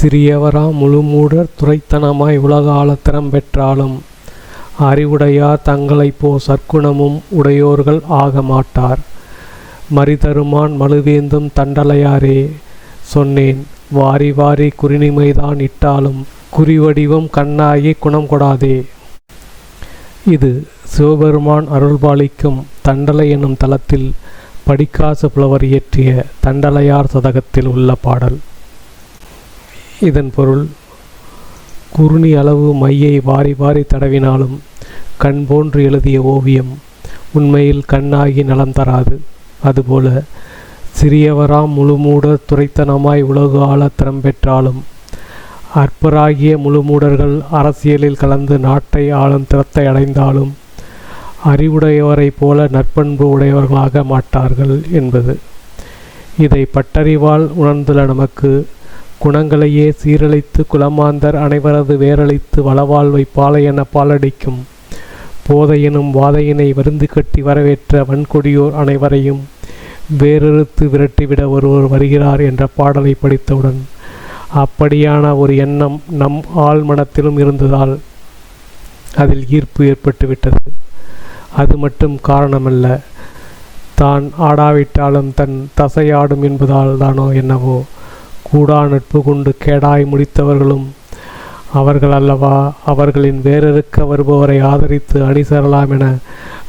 சிறியவரா முழுமூடர் துறைத்தனமாய் உலக ஆழத்திறம் பெற்றாலும் அறிவுடையார் தங்களைப் போ சற்குணமும் உடையோர்கள் ஆக மாட்டார் மறிதருமான் மழுவேந்தும் தண்டலையாரே சொன்னேன் வாரி வாரி குறினிமைதான் இட்டாலும் குறிவடிவம் கண்ணாகி குணம் கொடாதே. இது சிவபெருமான் அருள்பாலிக்கும் தண்டலை என்னும் தலத்தில் படிக்காசு புலவர் இயற்றிய தண்டலையார் சதகத்தில் உள்ள பாடல். இதன் பொருள் குறுணி அளவு மையை வாரி வாரி தடவினாலும் கண் போன்று எழுதிய ஓவியம் உண்மையில் கண்ணாகி நலம் தராது. அதுபோல சிறியவராம் முழுமூட துரைத்தனமாய் உலகு ஆள திறம் பெற்றாலும் அற்பராகிய முழுமூடர்கள் அரசியலில் கலந்து நாட்டை ஆளும் திறத்தை அடைந்தாலும் அறிவுடையவரைப் போல நற்பண்பு உடையவர்களாக மாட்டார்கள் என்பது. இதை பட்டறிவால் உணர்ந்துள்ள நமக்கு குணங்களையே சீரழித்து குலமாந்தர் அனைவரது வேரழித்து வளவாழ்வை பாலையென பாலடிக்கும். போதையினும் வாதையினை வருந்து கட்டி வரவேற்ற வன்கொடியோர் அனைவரையும் வேறறுத்து விரட்டிவிட ஒருவர் வருகிறார் என்ற பாடலை படித்தவுடன் அப்படியான ஒரு எண்ணம் நம் ஆள் மனத்திலும் இருந்ததால் அதில் ஈர்ப்பு ஏற்பட்டுவிட்டது. அது மட்டும் காரணமல்ல தான் ஆடாவிட்டாலும் தன் தசையாடும் என்பதால் தானோ என்னவோ. கூடா நட்பு கொண்டு கேடாய் முடித்தவர்களும் அவர்கள் அல்லவா அவர்களின் வேறறுக்க வருபவரை ஆதரித்து அணிசரலாம் என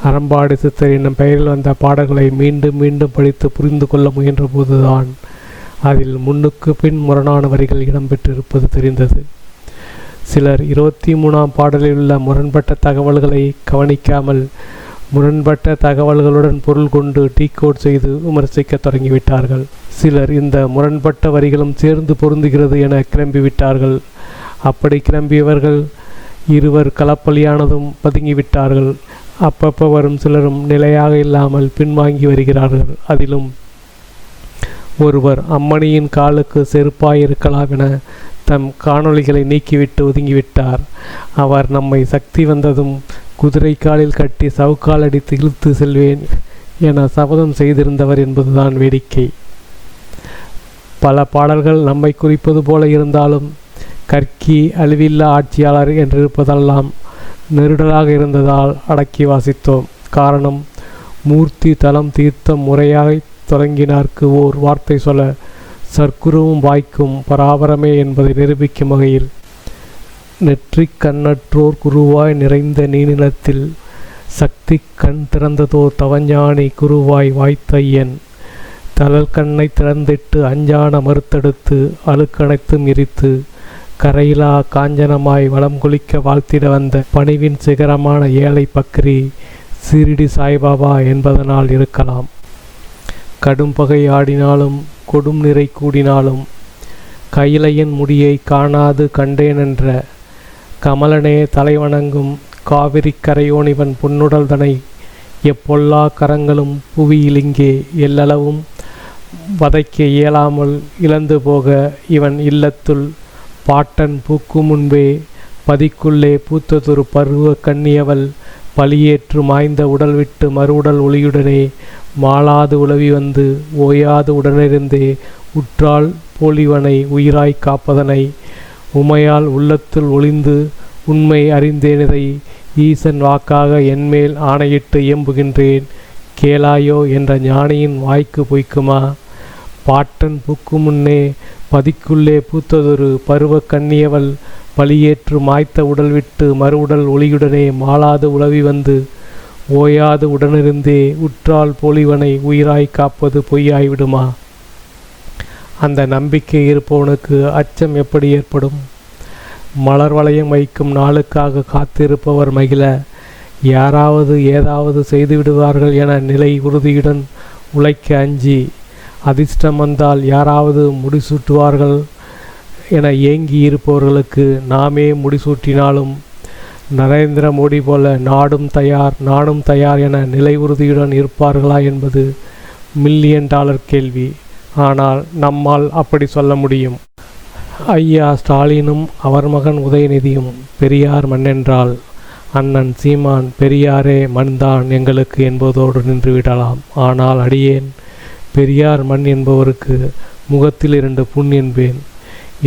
அறம்பாடு சித்தர் என்னும் பெயரில் வந்த பாடல்களை மீண்டும் மீண்டும் படித்து புரிந்து கொள்ள முயன்ற போதுதான் அதில் முன்னுக்கு பின் முரணான வரிகள் இடம்பெற்றிருப்பது தெரிந்தது. சிலர் இருபத்தி மூணாம் பாடலில் உள்ள முரண்பட்ட தகவல்களை கவனிக்காமல் முரண்பட்ட தகவல்களுடன் பொருள் கொண்டு டீகோட் செய்து விமர்சிக்க தொடங்கிவிட்டார்கள். சிலர் இந்த முரண்பட்ட வரிகளும் சேர்ந்து பொருந்துகிறது என கிளம்பிவிட்டார்கள். அப்படி கிளம்பியவர்கள் இருவர் களப்பலியானதும் பதுங்கிவிட்டார்கள். அப்பப்போ வரும் சிலரும் நிலையாக இல்லாமல் பின்வாங்கி வருகிறார்கள். அதிலும் ஒருவர் அம்மணியின் காலுக்கு செருப்பாயிருக்கலாம் என தம் காணொளிகளை நீக்கிவிட்டு ஒதுங்கிவிட்டார். அவர் நம்மை சக்தி வந்ததும் குதிரை காலில் கட்டி சவுக்கால் அடித்து இழுத்து செல்வேன் என சபதம் செய்திருந்தவர் என்பதுதான் வேடிக்கை. பல பாடல்கள் நம்மை குறிப்பது போல இருந்தாலும் கற்கி அழிவில்லா ஆட்சியாளர் என்றிருப்பதெல்லாம் நெருடலாக இருந்ததால் அடக்கி வாசித்தோம். காரணம் மூர்த்தி தலம் தீர்த்தம் முறையாக தொடங்கினார்க்கு ஓர் வார்த்தை சொல்ல சர்க்குருவும் வாய்க்கும் பராபரமே என்பதை நிரூபிக்கும் வகையில் நெற்றிக் கண்ணற்றோர் குருவாய் நிறைந்த நீநிலத்தில் சக்தி கண் திறந்ததோர் தவஞானி குருவாய் வாய்த்தையன் தளல் கண்ணை திறந்திட்டு அஞ்சான மறுத்தெடுத்து அழுக்கணைத்து மிரித்து கரையிலா காஞ்சனமாய் வளம் குளிக்க வாழ்த்திட வந்த பணிவின் சிகரமான ஏழை பக்ரி சீரிடி சாய்பாபா என்பதனால் இருக்கலாம். கடும் பகை ஆடினாலும் கொடும் நிறை கூடினாலும் கையிலையின் முடியை காணாது கண்டேனென்ற கமலனே தலைவணங்கும் காவிரி கரையோனிவன் பொன்னுடல்தனை எப்பொல்லா கரங்களும் புவியிலிங்கே எல்லளவும் வதைக்க இயலாமல் இழந்து போக இவன் இல்லத்துள் பாட்டன் பூக்கும் முன்பே பதிக்குள்ளே பூத்ததொரு பருவ கண்ணியவள் பலியேற்று மாய்ந்த உடல் விட்டு மறுவுடல் ஒளியுடனே மாளாது உலவி வந்து ஓயாது உடனிருந்தே உற்றால் போலிவனை உயிராய் காப்பதனை உமையால் உள்ளத்துள் ஒளிந்து உண்மை அறிந்தேனதை ஈசன் வாக்காக என்மேல் ஆணையிட்டு இயம்புகின்றேன். கேளாயோ என்ற ஞானியின் வாய்க்கு பொய்க்குமா? பாட்டன் புக்கு முன்னே பதிக்குள்ளே பூத்ததொரு பருவ கண்ணியவள் பலியேற்று மாய்த்த உடல் விட்டு மறுவுடல் ஒளியுடனே மாளாது உளவி வந்து ஓயாது உடனிருந்தே உற்றால் போலிவனை உயிராய் காப்பது பொய்யாய்விடுமா? அந்த நம்பிக்கை இருப்பவனுக்கு அச்சம் எப்படி ஏற்படும்? மலர் வளையம் வைக்கும் நாளுக்காக காத்திருப்பவர் மகிழ யாராவது ஏதாவது செய்து விடுவார்கள் என நிலை உறுதியுடன் உழைக்க அஞ்சி அதிர்ஷ்டம் வந்தால் யாராவது முடிசூட்டுவார்கள் என ஏங்கி இருப்பவர்களுக்கு நாமே முடிசூட்டினாலும் நரேந்திர மோடி போல நாடும் தயார் நானும் தயார் என நிலை உறுதியுடன் இருப்பார்களா என்பது மில்லியன் டாலர் கேள்வி. ஆனால் நம்மால் அப்படி சொல்ல முடியும். ஐயா ஸ்டாலினும் அவர் மகன் உதயநிதியும் பெரியார் மண்ணென்றால் அண்ணன் சீமான் பெரியாரே மண்தான் எங்களுக்கு என்பதோடு நின்றுவிடலாம். ஆனால் அடியேன் பெரியார் மண் என்பவருக்கு முகத்தில் இரண்டு புண் என்பேன்.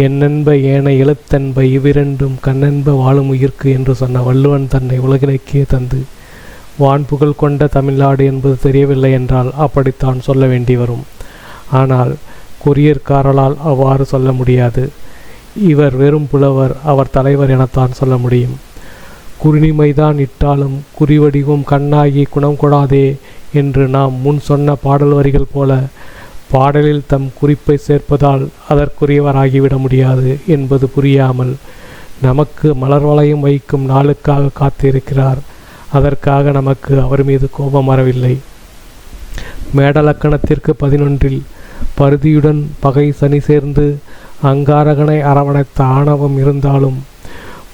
என்னென்ப ஏன எழுத்தென்ப இவ்விரண்டும் கண்ணென்ப வாழும் உயிர்க்கு என்று சொன்ன வள்ளுவன் தன்னை உலகினைக்கே தந்து வான்புகழ் கொண்ட தமிழ்நாடு என்பது தெரியவில்லை என்றால் அப்படித்தான் சொல்ல வேண்டி வரும். ஆனால் கொரியர்காரலால் அவ்வாறு சொல்ல முடியாது. இவர் வெறும் புலவர் அவர் தலைவர் எனத்தான் சொல்ல முடியும். குறுநிமைதான் இட்டாலும் குறிவடிவும் கண்ணாகி குணம் கொடாதே என்று நாம் முன் சொன்ன பாடல் வரிகள் போல பாடலில் தம் குறிப்பை சேர்ப்பதால் அதற்குரியவராகிவிட முடியாது என்பது புரியாமல் நமக்கு மலர் வளையம் வைக்கும் நாளுக்காக காத்திருக்கிறார். அதற்காக நமக்கு அவர் மீது கோபம் வரவில்லை. மேடலக்கணத்திற்கு பதினொன்றில் பருதியுடன் பகை சனி சேர்ந்து அங்காரகனை அரவணைத்த ஆணவம் இருந்தாலும்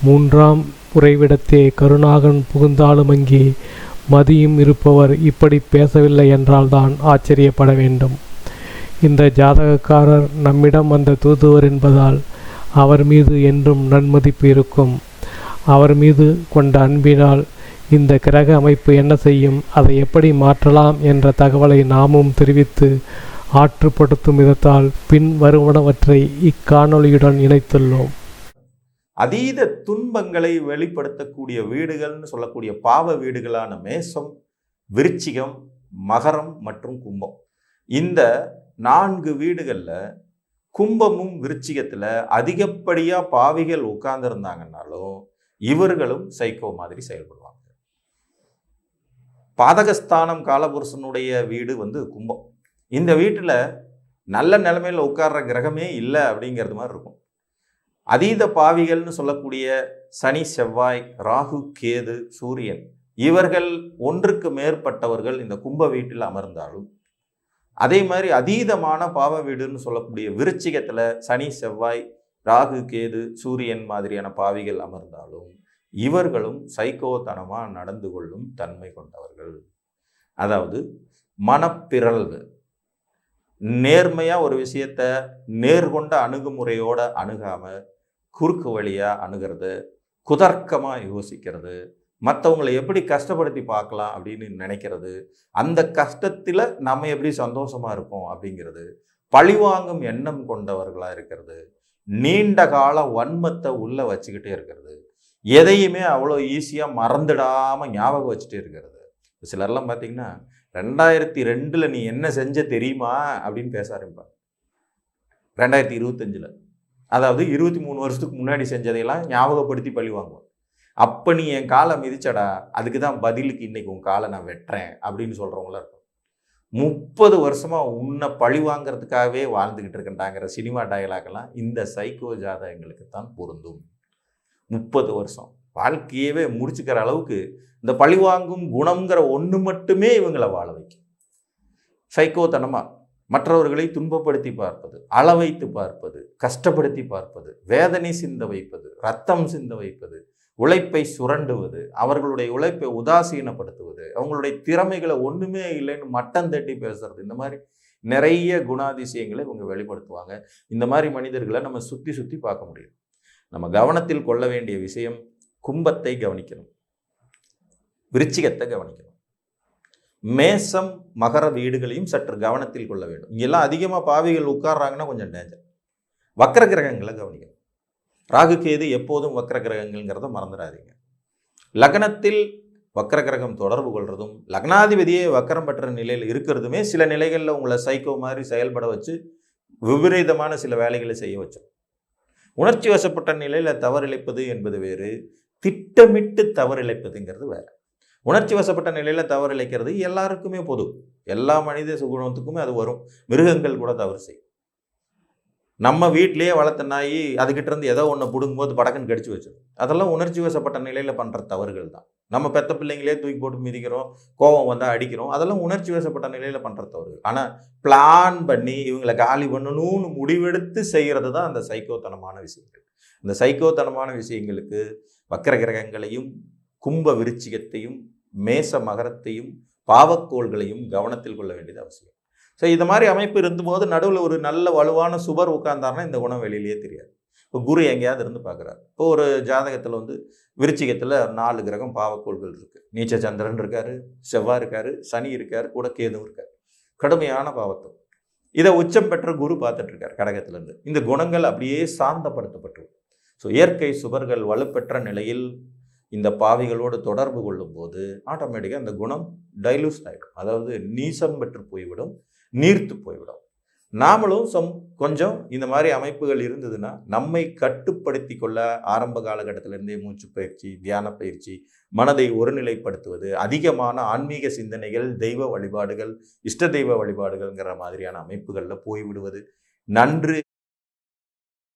மூன்றாம் உறைவிடத்தே கருணாகன் புகுந்தாலும் அங்கே மதியும் இருப்பவர் இப்படி பேசவில்லை என்றால்தான் ஆச்சரியப்பட வேண்டும். இந்த ஜாதகக்காரர் நம்மிடம் வந்த தூதுவர் என்பதால் அவர் மீது என்றும் நன்மதிப்பு இருக்கும். அவர் மீது கொண்ட அன்பினால் இந்த கிரக அமைப்பு என்ன செய்யும் அதை எப்படி மாற்றலாம் என்ற தகவலை நாமும் தெரிவித்து ஆற்றுப்படுத்தும் விதத்தால் பின் வருவனவற்றை இக்காணொளியுடன் இணைத்துள்ளோம். அதீத துன்பங்களை வெளிப்படுத்தக்கூடிய வீடுகள்னு சொல்லக்கூடிய பாவ வீடுகளான மேசம் விருச்சிகம் மகரம் மற்றும் கும்பம். இந்த நான்கு வீடுகளில் கும்பமும் விருச்சிகத்தில் அதிகப்படியாக பாவிகள் உட்கார்ந்துருந்தாங்கன்னாலும் இவர்களும் சைக்கோ மாதிரி செயல்படுவாங்க. பாதகஸ்தானம் காலபுருஷனுடைய வீடு வந்து கும்பம். இந்த வீட்டில் நல்ல நிலைமையில் உட்கார்ற கிரகமே இல்லை அப்படிங்கிறது மாதிரி இருக்கும். அதீத பாவிகள்னு சொல்லக்கூடிய சனி செவ்வாய் ராகு கேது சூரியன் இவர்கள் ஒன்றுக்கு மேற்பட்டவர்கள் இந்த கும்ப வீட்டில் அமர்ந்தாலும் அதே மாதிரி அதீதமான பாவ வீடுன்னு சொல்லக்கூடிய விருச்சிகத்தில் சனி செவ்வாய் ராகு கேது சூரியன் மாதிரியான பாவிகள் அமர்ந்தாலும் இவர்களும் சைக்கோத்தனமாக நடந்து கொள்ளும் தன்மை கொண்டவர்கள். அதாவது மனப்பிறழ்வு. நேர்மையாக ஒரு விஷயத்த நேர்கொண்ட அணுகுமுறையோடு அணுகாமல் குறுக்கு வழியாக அணுகிறது குதர்க்கமாக யோசிக்கிறது மற்றவங்களை எப்படி கஷ்டப்படுத்தி பார்க்கலாம் அப்படின்னு நினைக்கிறது அந்த கஷ்டத்தில் நம்ம எப்படி சந்தோஷமாக இருப்போம் அப்படிங்கிறது பழிவாங்கும் எண்ணம் கொண்டவர்களாக இருக்கிறது நீண்ட கால வன்மத்தை உள்ளே வச்சுக்கிட்டே இருக்கிறது எதையுமே அவ்வளோ ஈஸியாக மறந்துடாமல் ஞாபகம் வச்சுட்டே இருக்கிறது. சிலர்லாம் பார்த்தீங்கன்னா ரெண்டாயிரத்தி ரெண்டில் நீ என்ன செஞ்ச தெரியுமா? அப்படின்னு பேச ஆரம்பிப்பார் ரெண்டாயிரத்தி இருபத்தஞ்சில். அதாவது இருபத்தி மூணு வருஷத்துக்கு முன்னாடி செஞ்சதையெல்லாம் ஞாபகப்படுத்தி பழி வாங்குவோம் அப்போ நீ என் காலை மிதிச்சடா அதுக்கு தான் பதிலுக்கு இன்னைக்கு உன் காலை நான் வெட்டுறேன் அப்படின்னு சொல்கிறவங்களாம் இருக்கும் முப்பது வருஷமாக உன்னை பழி வாங்குறதுக்காகவே வாழ்ந்துக்கிட்டு இருக்கேன்டாங்கிற சினிமா டயலாக்லாம் இந்த சைக்கோ ஜாதகங்களுக்கு தான் பொருந்தும். முப்பது வருஷம். வாழ்க்கையவே முடிச்சுக்கிற அளவுக்கு இந்த பழிவாங்கும் குணங்கிற ஒன்று மட்டுமே இவங்களை வாழ வைக்கும். சைக்கோத்தனமாக மற்றவர்களை துன்பப்படுத்தி பார்ப்பது அளவைத்து பார்ப்பது கஷ்டப்படுத்தி பார்ப்பது வேதனை சிந்த வைப்பது ரத்தம் சிந்த வைப்பது உழைப்பை சுரண்டுவது அவர்களுடைய உழைப்பை உதாசீனப்படுத்துவது அவங்களுடைய திறமைகளை ஒன்றுமே இல்லைன்னு மட்டம் தட்டி பேசுறது இந்த மாதிரி நிறைய குணாதிசயங்களை இவங்க வெளிப்படுத்துவாங்க. இந்த மாதிரி மனிதர்களை நம்ம சுற்றி சுற்றி பார்க்க முடியும். நம்ம கவனத்தில் கொள்ள வேண்டிய விஷயம் கும்பத்தை கவனிக்கணும். விருச்சிகத்தை கவனிக்கணும். மேசம் மகர வீடுகளையும் சற்று கவனத்தில் கொள்ள வேண்டும். இங்கெல்லாம் அதிகமாக பாவிகள் உட்கார்றாங்கன்னா கொஞ்சம் டேஞ்சர் வக்கர கிரகங்களை கவனிக்கணும். ராகு கேது எப்போதும் வக்கர கிரகங்கள்ங்கிறத மறந்துடாதீங்க. லக்னத்தில் வக்கர கிரகம் தொடர்பு கொள்றதும் லக்னாதிபதியே வக்கரம் பெற்ற நிலையில் இருக்கிறதுமே சில நிலைகளில் உங்களை சைக்கோ மாதிரி செயல்பட வச்சு விபரீதமான சில வேலைகளை செய்ய வச்சிடும் உணர்ச்சி வசப்பட்ட நிலையில் தவறிழைப்பது என்பது வேறு. திட்டமிட்டு தவறிழைப்பதுங்கிறது வேறு. உணர்ச்சி வசப்பட்ட நிலையில் தவறிழைக்கிறது எல்லாருக்குமே பொது. எல்லா மனித சுகுணத்துக்குமே அது வரும். மிருகங்கள் கூட தவறு செய்யும். நம்ம வீட்டிலேயே வளர்த்த நாய் அதுக்கிட்ட இருந்து ஏதோ ஒன்று பிடுங்கும்போது படக்குன்னு கடிச்சு வச்சிடும் அதெல்லாம் உணர்ச்சி வசப்பட்ட நிலையில் பண்ணுற தவறுகள் தான். நம்ம பெத்த பிள்ளைங்களே தூக்கி போட்டு மிதிக்கிறோம் கோபம் வந்தால் அடிக்கிறோம் அதெல்லாம் உணர்ச்சி வசப்பட்ட நிலையில் பண்ணுற தவறுகள். ஆனால் பிளான் பண்ணி இவங்களை காலி பண்ணணும்னு முடிவெடுத்து செய்கிறது தான் அந்த சைக்கோத்தனமான விஷயங்கள். இந்த சைக்கோத்தனமான விஷயங்களுக்கு வக்கர கிரகங்களையும் கும்ப விருச்சிகத்தையும் மேச மகரத்தையும் பாவக்கோள்களையும் கவனத்தில் கொள்ள வேண்டியது அவசியம். ஸோ இது மாதிரி அமைப்பு இருந்தபோது நடுவில் ஒரு நல்ல வலுவான சுவர் உட்கார்ந்தாருன்னா இந்த குணம் வெளியிலேயே தெரியாது. இப்போ குரு எங்கேயாவது இருந்து பார்க்குறாரு. இப்போ ஒரு ஜாதகத்தில் வந்து விருச்சிகத்தில் நாலு கிரகம் பாவக்கோள்கள் இருக்குது நீச்ச சந்திரன் இருக்கார் செவ்வாய் இருக்கார் சனி இருக்கார் கூட கேதுவும் இருக்காரு. கடுமையான பாவத்தம். இதை உச்சம் பெற்ற குரு பார்த்துட்ருக்கார் கடகத்திலேருந்து இந்த குணங்கள் அப்படியே சாந்தப்படுத்தப்பட்டு ஸோ இயற்கை சுவர்கள் வலுப்பெற்ற நிலையில் இந்த பாவிகளோடு தொடர்பு கொள்ளும்போது ஆட்டோமேட்டிக்காக அந்த குணம் டைலூஸ் ஆகிடும் அதாவது நீசம் பெற்று போய்விடும் நீர்த்து போய்விடும். நாமளும் சம் கொஞ்சம் இந்த மாதிரி அமைப்புகள் இருந்ததுன்னா நம்மை கட்டுப்படுத்தி கொள்ள ஆரம்ப காலகட்டத்திலேருந்தே மூச்சு பயிற்சி தியான பயிற்சி மனதை ஒருநிலைப்படுத்துவது அதிகமான ஆன்மீக சிந்தனைகள் தெய்வ வழிபாடுகள் இஷ்ட தெய்வ வழிபாடுகள்ங்கிற மாதிரியான அமைப்புகளில் போய்விடுவது நன்று